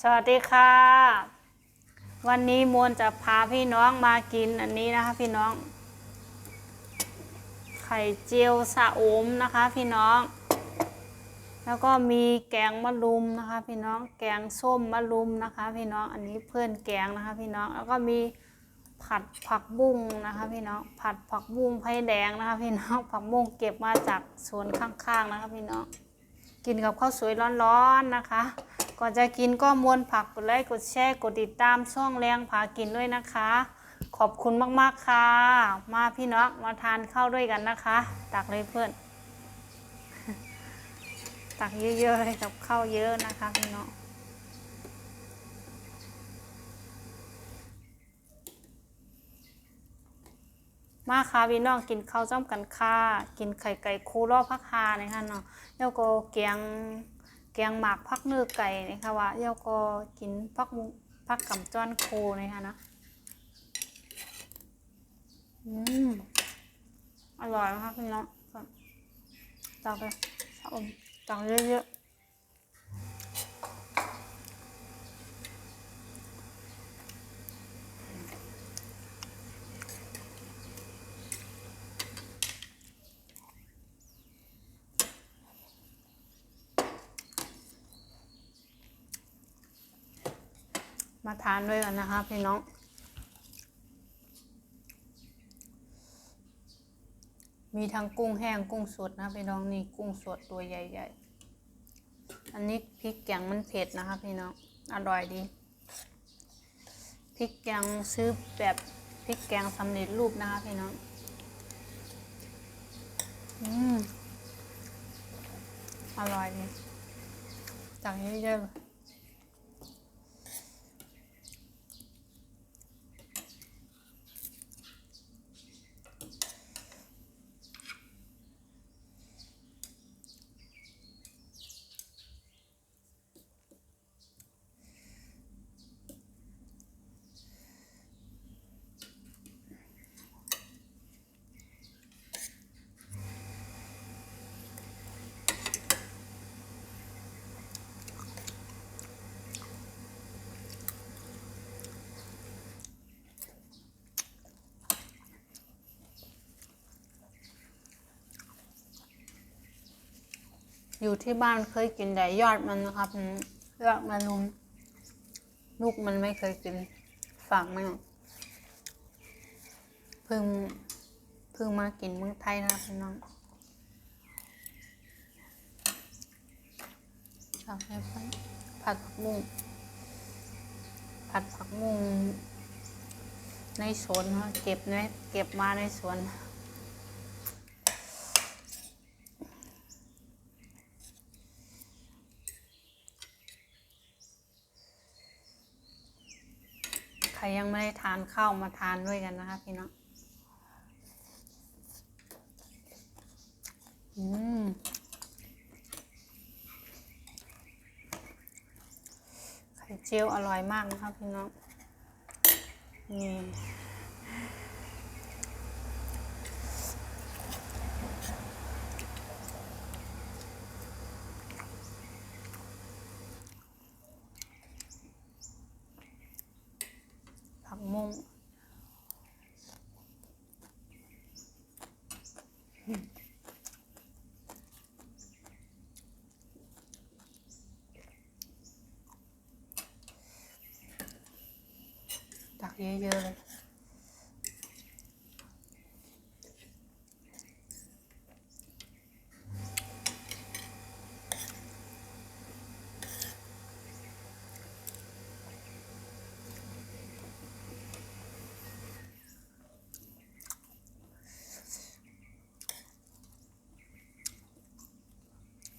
สวัสดีค่ะ วันนี้มวลจะพาพี่น้องมากินอันนี้นะคะพี่น้อง ไข่เจียวสะอมนะคะพี่น้อง แล้วก็มีแกงมะรุมนะคะ พี่น้องแกงส้มมะรุมนะคะ พี่น้องอันนี้เพื่อนแกงนะคะ พี่น้องแล้วก็มีผัดผักบุ้งนะคะ พี่น้องผัดผักบุ้งไผ่แดงนะคะ พี่น้องผักบุ้งเก็บมาจากสวนข้างๆนะคะ พี่น้องกินกับข้าวสวยร้อนๆนะคะ ก่อนจะกินก็มวนผักกดไลค์กดแชร์กดติดตามช่องแรงผากินด้วยนะคะ ขอบคุณมากๆค่ะ มาพี่น้องมาทานข้าวด้วยกันนะคะ ตักเลยเพื่อน ตักเยอะๆเลยกับข้าวเยอะนะคะพี่น้องมาค่ะพี่น้องกินข้าวจ้อมกันค่ะ กินไข่ไก่คูรอบพักฮานะคะเนาะแล้วก็แกง แกงหมากพักเนื้อไก่นะคะว่าแล้วก็กินพักพักกำจ้อนโคนะคะนะอืมอร่อยนะคะพี่น้องต่อไปชอมต่อเยอะๆ มาทานด้วยกันนะคะพี่น้อง มีทั้งกุ้งแห้งกุ้งสดนะพี่น้องนี่กุ้งสดตัวใหญ่ๆ อันนี้พริกแกงมันเผ็ดนะคะพี่น้อง อร่อยดี พริกแกงซื้อแบบพริกแกงสำเร็จรูปนะคะพี่น้อง อืม อร่อยดีตักเยอะ อยู่ที่บ้านเคยกินแต่ยอดมันนะครับอืมยอดมันลุมลูกมันไม่เคยกินฝากมันเพิ่งเพิ่งมากินเมืองไทยนะพี่น้องชอบให้ผัดผัดผักบุ้งผัดผักบุ้งในสวนเขาเก็บเนเก็บมาในสวน รยังไม่ได้ทานข้าวมาทานด้วยกันนะคะพี่น้อง อืม ไข่เจียวอร่อยมากนะคะพี่น้อง นี่ เยอะๆเลย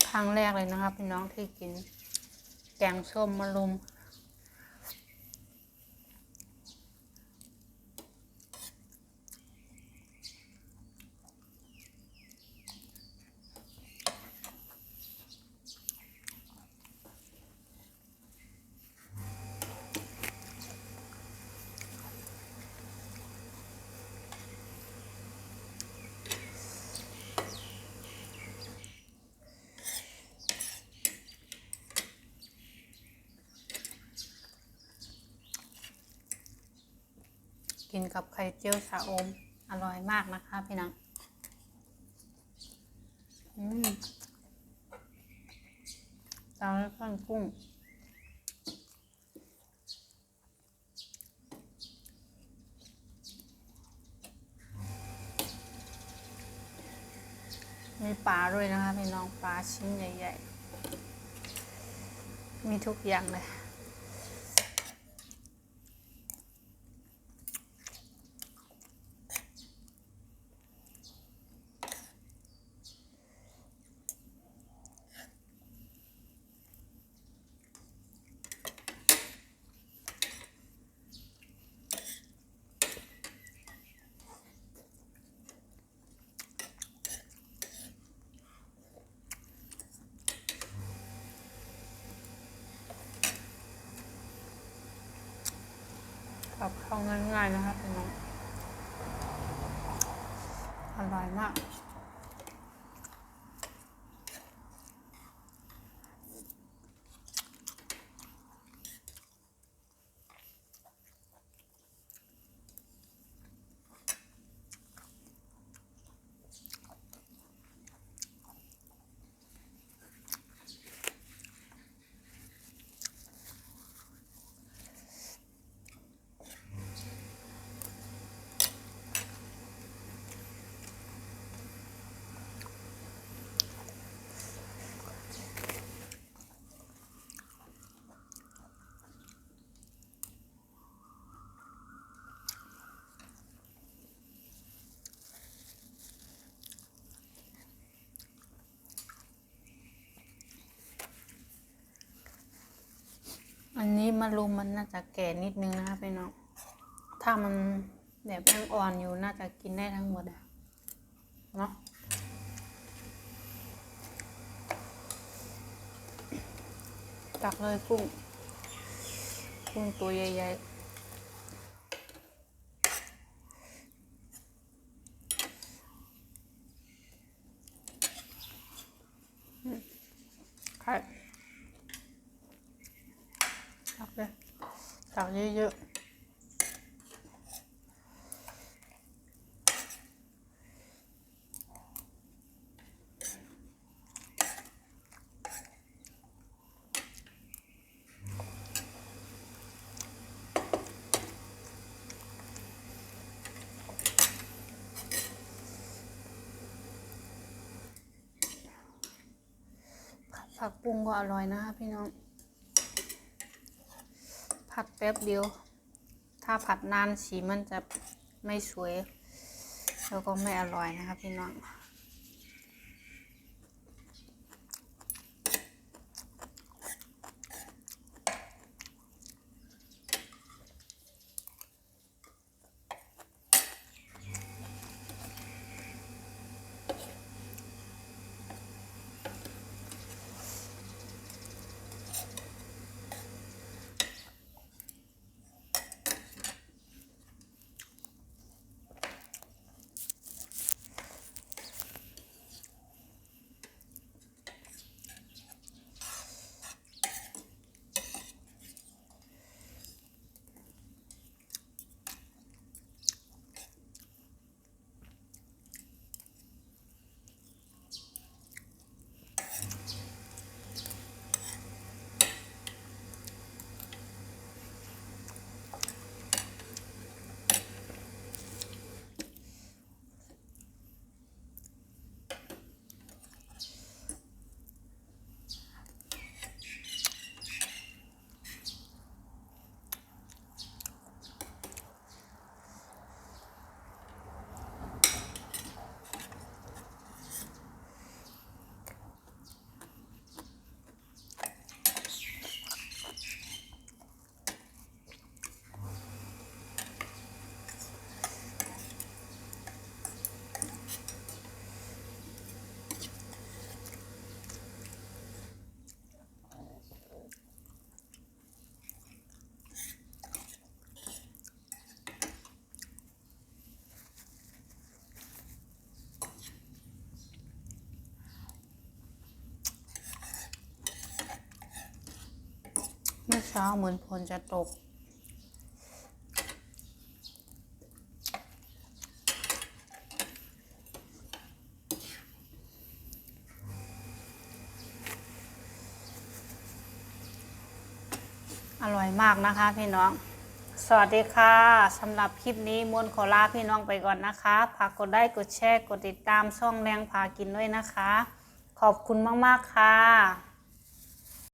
ครั้งแรกเลยนะครับพี่น้องที่กินแกงส้มมะรุม กินกับไข่เจียวชาอม อร่อยมากนะคะพี่น้องอืมตามด้วยข้นกุ้งมีปลาด้วยนะคะพี่น้องปลาชิ้นใหญ่ ๆ มีทุกอย่างเลย กับข้าวง่ายๆนะคะพี่น้องอร่อยมาก อันนี้มะรุมมันน่าจะแก่นิดนึงนะคะพี่น้อง ถ้ามันแบบยังอ่อนอยู่น่าจะกินได้ทั้งหมดอะเนาะตักเลยกุ้ง กุ้งตัวใหญ่ๆอืมไข่ตักเลย ตักเยอะผักปรุงก็อร่อยนะคะพี่น้อง ผัดแป๊บเดียว ถ้าผัดนานสีมันจะไม่สวย แล้วก็ไม่อร่อยนะคะพี่น้อง ช้าเหมือนฝนจะตก อร่อยมากนะคะพี่น้อง สวัสดีค่ะสำหรับคลิปนี้มวนขอลาพี่น้องไปก่อนนะคะฝากกดไลค์กดแชร์กดติดตามช่องแรงพากินด้วยนะคะ ขอบคุณมาก ๆ ค่ะ